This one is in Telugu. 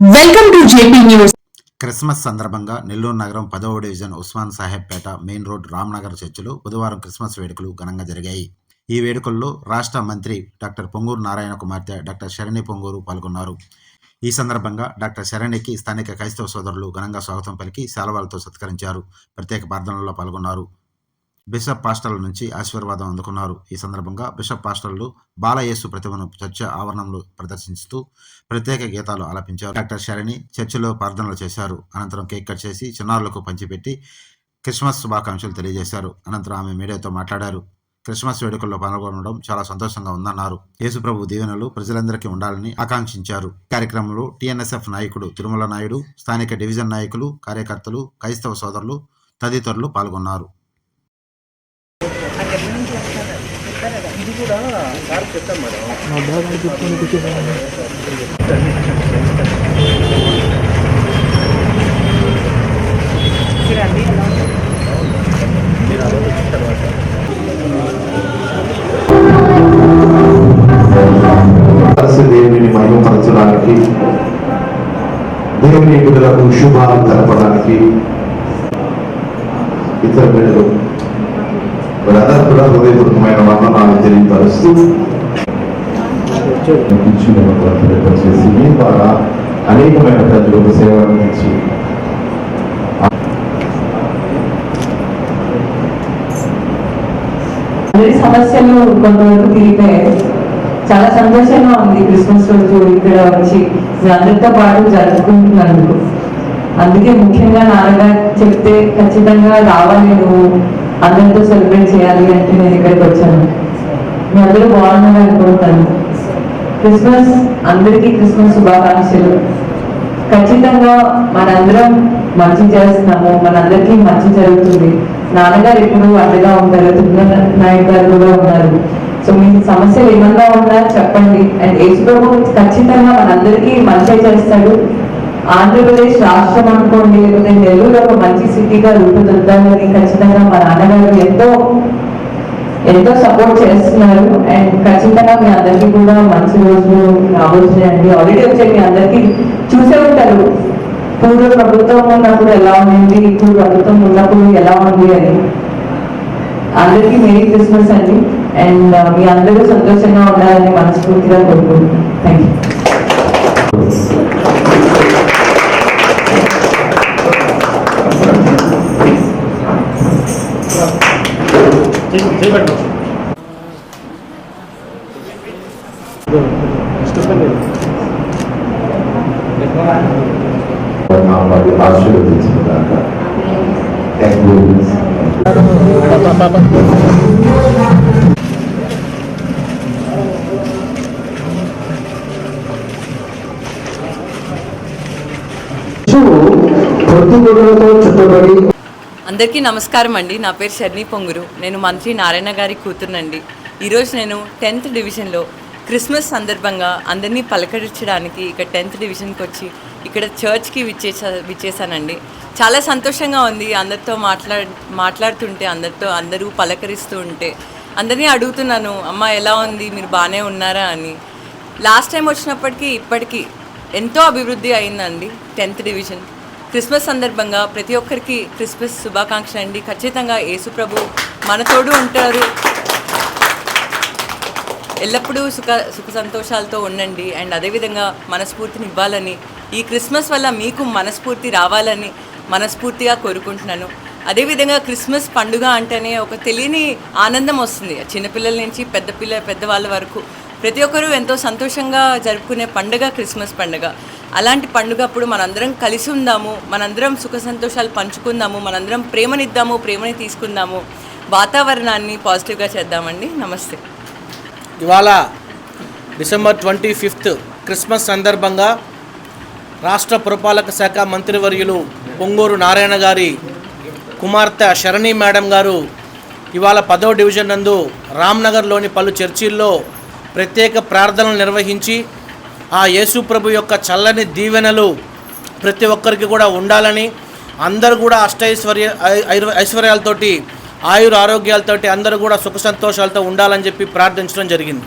Welcome to JP news Christmas సందర్భంగా నెల్లూరు నగరం పదవ division Usman Saheb Peta main road Ramnagar చర్చిలో బుధవారం క్రిస్మస్ వేడుకలు ఘనంగా జరిగాయి. ఈ వేడుకల్లో రాష్ట్ర మంత్రి డాక్టర్ పొంగూరు నారాయణ కుమార్తె డాక్టర్ శరణి పొంగూరు పాల్గొన్నారు. ఈ సందర్భంగా డాక్టర్ శరణికి స్థానిక క్రైస్తవ సోదరులు ఘనంగా స్వాగతం పలికి శాలవాలతో సత్కరించారు. ప్రత్యేక ప్రార్థనల్లో పాల్గొన్నారు. బిషప్ పాస్టర్ల నుంచి ఆశీర్వాదం అందుకున్నారు. ఈ సందర్భంగా బిషప్ పాస్టర్లు బాలయేసు ప్రతిమను చర్చ ఆవరణంలో ప్రదర్శిస్తూ ప్రత్యేక గీతాలు ఆలపించారు. డాక్టర్ శరణి చర్చిలో ప్రార్థనలు చేశారు. అనంతరం కేక్ కట్ చేసి చిన్నారులకు పంచిపెట్టి క్రిస్మస్ శుభాకాంక్షలు తెలియజేశారు. అనంతరం ఆమె మీడియాతో మాట్లాడారు. క్రిస్మస్ వేడుకల్లో పాల్గొనడం చాలా సంతోషంగా ఉందన్నారు. యేసుప్రభు దీవెనలు ప్రజలందరికీ ఉండాలని ఆకాంక్షించారు. కార్యక్రమంలో టీఎన్ఎస్ఎఫ్ నాయకుడు తిరుమల నాయుడు స్థానిక డివిజన్ నాయకులు కార్యకర్తలు క్రైస్తవ సోదరులు తదితరులు పాల్గొన్నారు. ఇది కూడా కలిసి దేవుని మహిమపరచడానికి దేవుని బిడ్డలకు శుభాలు తెలపడానికి ఇతర బిడ్డలు బ్రదర్ కూడా హృదయపూర్వకమైన వందనాలు తెలియపరుస్తూ చేసి మీ ద్వారా అనేకమైన ప్రజలకు సేవ అందించి సమస్యలు కొంతవరకు తీరిపోయాయి చాలా సంతోషంగా ఉంది క్రిస్మస్ రోజు ఇక్కడ వచ్చి. మీ అందరితో పాటు జరుపుకుంటున్నందుకు. అందుకే ముఖ్యంగా నాన్నగారు చెప్తే ఖచ్చితంగా రావాలి నువ్వు అందరితో సెలబ్రేట్ చేయాలి అంటే నేను ఇక్కడికి వచ్చాను. మీ అందరూ బాగున్నారు అనుకుంటాను క్రిస్మస్ అందరికీ క్రిస్మస్ శుభాకాంక్షలు. ఖచ్చితంగా మనందరం మంచి చేస్తున్నాము మనందరికీ మంచి జరుగుతుంది. నాన్నగారు ఎప్పుడు అండగా ఉంటారు తిరుమల గారు కూడా ఉన్నారు. సో మీ సమస్యలు ఏమన్నా ఉన్నా చెప్పండి. అండ్ యేసుప్రభు ఖచ్చితంగా మనందరికీ మంచి చేస్తాడు. ఆంధ్రప్రదేశ్ రాష్ట్రం అనుకోండి లేకపోతే నెల్లూరు ఒక మంచి సిటీగా రూపుదిద్దాలని ఖచ్చితంగా మా నాన్నగారు ఎంతో ఎంతో సపోర్ట్ చేస్తున్నారు. అండ్ ఖచ్చితంగా మీ అందరికీ కూడా మంచి రోజులు రాబోతున్నాయండి. ఆల్రెడీ వచ్చే మీ అందరికీ చూసే ఉంటారు. పూర్వ ప్రభుత్వం ఉన్నప్పుడు ఎలా ఉంది ఇప్పుడు ప్రభుత్వం ఉన్నప్పుడు ఎలా ఉంది అని. అందరికీ మేరీ క్రిస్మస్ అండి. అండ్ uh, మీ అందరూ సంతోషంగా ఉండాలని మనస్ఫూర్తిగా కోరుకుంటున్నాను. థ్యాంక్ యూ నామాలు ఆశీర్వదించిన దాకా థ్యాంక్ యూ పొద్దుగుడ్డలతో చుట్టబడి అందరికీ నమస్కారం అండి. నా పేరు షర్ని పొంగురు. నేను మంత్రి నారాయణ గారి కూతురునండి. ఈరోజు నేను టెన్త్ డివిజన్లో క్రిస్మస్ సందర్భంగా అందరినీ పలకరించడానికి ఇక్కడ టెన్త్ డివిజన్కి వచ్చి ఇక్కడ చర్చ్కి విచ్చేసా విచ్చేసానండి. చాలా సంతోషంగా ఉంది అందరితో మాట్లా మాట్లాడుతుంటే అందరితో అందరూ పలకరిస్తూ ఉంటే. అందరినీ అడుగుతున్నాను అమ్మ ఎలా ఉంది? మీరు బాగానే ఉన్నారా? అని. లాస్ట్ టైం వచ్చినప్పటికీ ఇప్పటికీ ఎంతో అభివృద్ధి అయిందండి టెన్త్ డివిజన్. క్రిస్మస్ సందర్భంగా ప్రతి ఒక్కరికి క్రిస్మస్ శుభాకాంక్షలు అండి. ఖచ్చితంగా యేసుప్రభు మనతోడు ఉంటారు. ఎల్లప్పుడూ సుఖ సుఖ సంతోషాలతో ఉండండి. అండ్ అదేవిధంగా మనస్ఫూర్తిని ఇవ్వాలని ఈ క్రిస్మస్ వల్ల మీకు మనస్ఫూర్తి రావాలని మనస్ఫూర్తిగా కోరుకుంటున్నాను. అదేవిధంగా క్రిస్మస్ పండుగ అంటేనే ఒక తెలియని ఆనందం వస్తుంది. చిన్నపిల్లల నుంచి పెద్ద పిల్ల పెద్దవాళ్ళ వరకు ప్రతి ఒక్కరూ ఎంతో సంతోషంగా జరుపుకునే పండుగ క్రిస్మస్ పండుగ. అలాంటి పండుగ అప్పుడు మనందరం కలిసి ఉందాము మనందరం సుఖ సంతోషాలు పంచుకుందాము మనందరం ప్రేమనిద్దాము ప్రేమని తీసుకుందాము. వాతావరణాన్ని పాజిటివ్గా చేద్దామండి. నమస్తే. ఇవాళ డిసెంబర్ ట్వంటీ ఫిఫ్త్ క్రిస్మస్ సందర్భంగా రాష్ట్ర పురపాలక శాఖ మంత్రివర్యులు పొంగూరు నారాయణ గారి కుమార్తె శరణి మేడం గారు ఇవాళ పదో డివిజన్ నందు రామ్నగర్లోని పలు చర్చిల్లో ప్రత్యేక ప్రార్థనలు నిర్వహించి ఆ యేసు ప్రభు యొక్క చల్లని దీవెనలు ప్రతి ఒక్కరికి కూడా ఉండాలని అందరూ కూడా అష్టైశ్వర్య ఐ- ఐ- ఐశ్వర్యాలతోటి ఆయుర ఆరోగ్యాలతోటి అందరూ కూడా సుఖ సంతోషాలతో ఉండాలని చెప్పి ప్రార్థించడం జరిగింది.